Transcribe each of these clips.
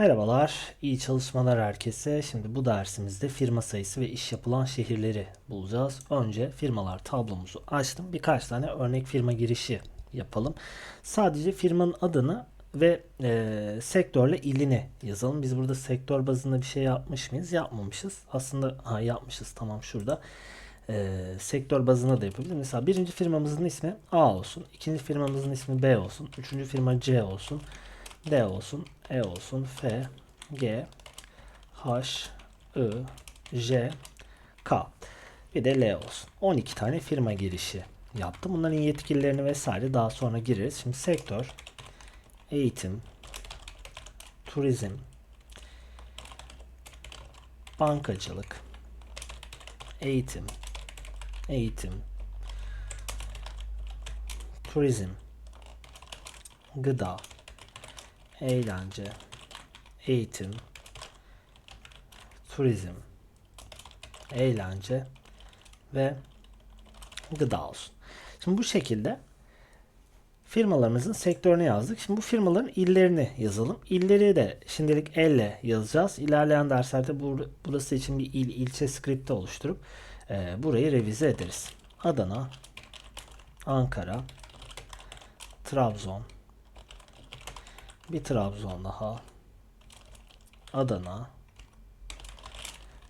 Merhabalar, iyi çalışmalar herkese. Şimdi bu dersimizde firma sayısı ve iş yapılan şehirleri bulacağız. Önce firmalar tablomuzu açtım. Birkaç tane örnek firma girişi yapalım. Sadece firmanın adını ve e, sektörle ilini yazalım. Biz burada sektör bazında bir şey yapmış mıyız? Yapmamışız. Aslında ha, yapmışız. Tamam şurada. E, sektör bazında da yapabiliriz. Mesela birinci firmamızın ismi A olsun. ikinci firmamızın ismi B olsun. Üçüncü firma C olsun. D olsun, E olsun, F, G, H, I, J, K. Bir de L olsun. 12 tane firma girişi yaptım. Bunların yetkililerini vesaire daha sonra gireriz. Şimdi sektör, eğitim, turizm, bankacılık, eğitim, eğitim, turizm, gıda, eğlence, eğitim, turizm, eğlence ve gıda olsun. Şimdi bu şekilde firmalarımızın sektörünü yazdık. Şimdi bu firmaların illerini yazalım. İlleri de şimdilik elle yazacağız. İlerleyen derslerde bur- burası için bir il ilçe skripti oluşturup e, burayı revize ederiz. Adana, Ankara, Trabzon, bir Trabzon daha. Adana.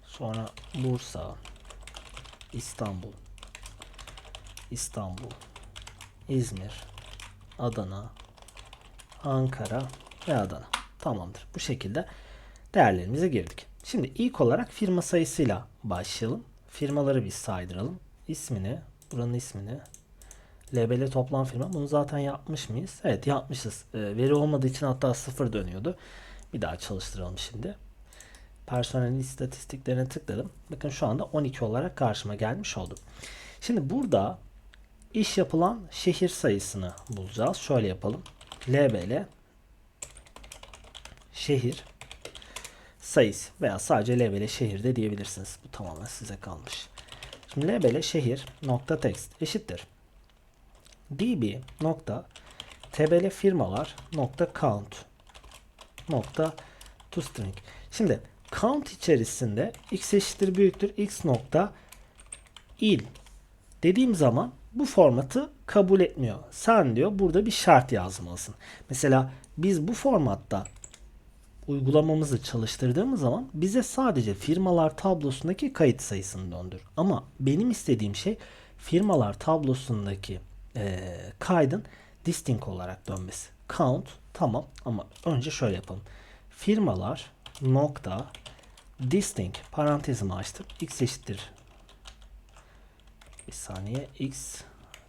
Sonra Bursa. İstanbul. İstanbul. İzmir. Adana. Ankara ve Adana. Tamamdır. Bu şekilde değerlerimize girdik. Şimdi ilk olarak firma sayısıyla başlayalım. Firmaları bir saydıralım. İsmini, buranın ismini LBL toplam firma. Bunu zaten yapmış mıyız? Evet yapmışız. E, veri olmadığı için hatta sıfır dönüyordu. Bir daha çalıştıralım şimdi. Personelin istatistiklerine tıkladım. Bakın şu anda 12 olarak karşıma gelmiş oldu. Şimdi burada iş yapılan şehir sayısını bulacağız. Şöyle yapalım. LBL şehir sayısı veya sadece LBL şehir de diyebilirsiniz. Bu tamamen size kalmış. Şimdi LBL şehir nokta text eşittir db nokta tbl firmalar nokta count nokta toString. Şimdi count içerisinde x eşittir büyüktür x nokta il dediğim zaman bu formatı kabul etmiyor. Sen diyor burada bir şart yazmalısın. Mesela biz bu formatta uygulamamızı çalıştırdığımız zaman bize sadece firmalar tablosundaki kayıt sayısını döndür. Ama benim istediğim şey firmalar tablosundaki e, kaydın distinct olarak dönmesi. Count tamam ama önce şöyle yapalım. Firmalar nokta distinct parantezimi açtım. X eşittir. Bir saniye. X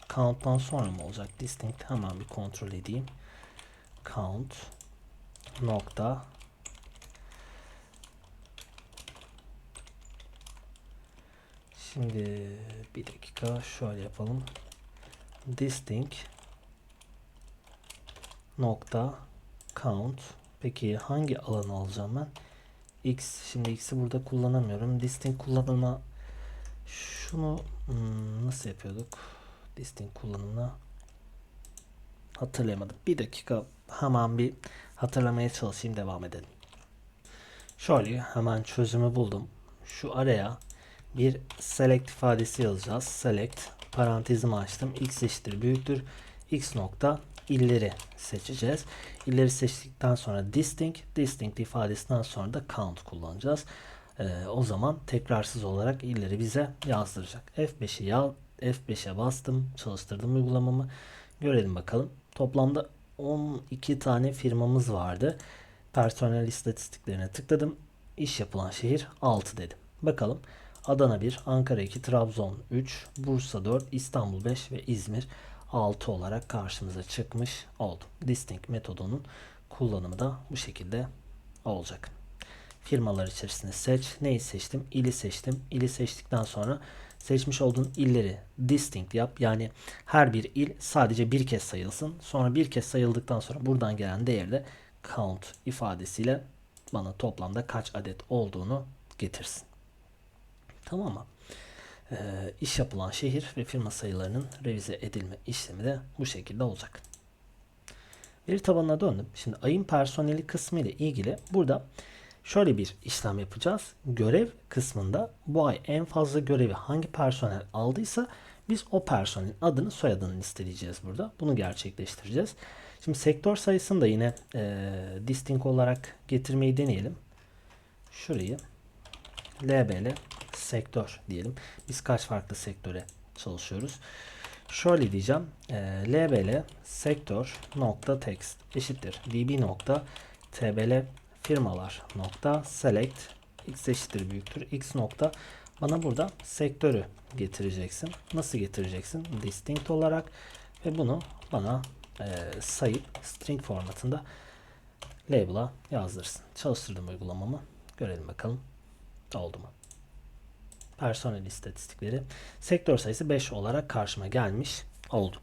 count'tan sonra mı olacak? Distinct hemen bir kontrol edeyim. Count nokta Şimdi bir dakika şöyle yapalım distinct nokta. Count. Peki hangi alanı alacağım ben? X. Şimdi x'i burada kullanamıyorum. Distinct kullanıma şunu hmm, nasıl yapıyorduk? Distinct kullanımına hatırlayamadım. Bir dakika hemen bir hatırlamaya çalışayım devam edelim. Şöyle hemen çözümü buldum. Şu araya bir select ifadesi yazacağız. Select parantezimi açtım. X eşittir büyüktür. X nokta illeri seçeceğiz. İlleri seçtikten sonra distinct, distinct ifadesinden sonra da count kullanacağız. Ee, o zaman tekrarsız olarak illeri bize yazdıracak. F5'i ya F5'e bastım, çalıştırdım uygulamamı. Görelim bakalım. Toplamda 12 tane firmamız vardı. Personel istatistiklerine tıkladım. İş yapılan şehir 6 dedim. Bakalım. Adana 1, Ankara 2, Trabzon 3, Bursa 4, İstanbul 5 ve İzmir 6 olarak karşımıza çıkmış oldu. Distinct metodunun kullanımı da bu şekilde olacak. Firmalar içerisinde seç. Neyi seçtim? İli seçtim. İli seçtikten sonra seçmiş olduğun illeri distinct yap. Yani her bir il sadece bir kez sayılsın. Sonra bir kez sayıldıktan sonra buradan gelen değeri de count ifadesiyle bana toplamda kaç adet olduğunu getirsin. Tamam? Ee, iş yapılan şehir ve firma sayılarının revize edilme işlemi de bu şekilde olacak. Veri tabanına döndüm. Şimdi ayın personeli kısmı ile ilgili burada şöyle bir işlem yapacağız. Görev kısmında bu ay en fazla görevi hangi personel aldıysa biz o personelin adını soyadını listeleyeceğiz burada. Bunu gerçekleştireceğiz. Şimdi sektör sayısını da yine e, distinct olarak getirmeyi deneyelim. Şurayı LBL sektör diyelim. Biz kaç farklı sektöre çalışıyoruz? Şöyle diyeceğim. E, LBL sektör nokta text eşittir db nokta tbl firmalar nokta select x eşittir büyüktür x nokta bana burada sektörü getireceksin. Nasıl getireceksin? Distinct olarak ve bunu bana e, sayıp string formatında label'a yazdırsın. Çalıştırdım uygulamamı. Görelim bakalım. Oldu mu? Personel istatistikleri. Sektör sayısı 5 olarak karşıma gelmiş oldu.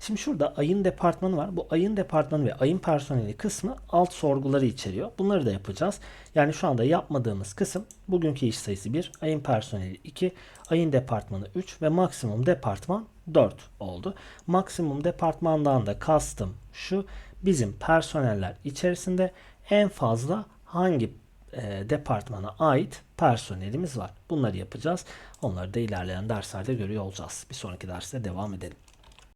Şimdi şurada ayın departmanı var. Bu ayın departmanı ve ayın personeli kısmı alt sorguları içeriyor. Bunları da yapacağız. Yani şu anda yapmadığımız kısım bugünkü iş sayısı 1, ayın personeli 2, ayın departmanı 3 ve maksimum departman 4 oldu. Maksimum departmandan da kastım şu bizim personeller içerisinde en fazla hangi e, departmana ait personelimiz var. Bunları yapacağız. Onları da ilerleyen derslerde görüyor olacağız. Bir sonraki derste devam edelim.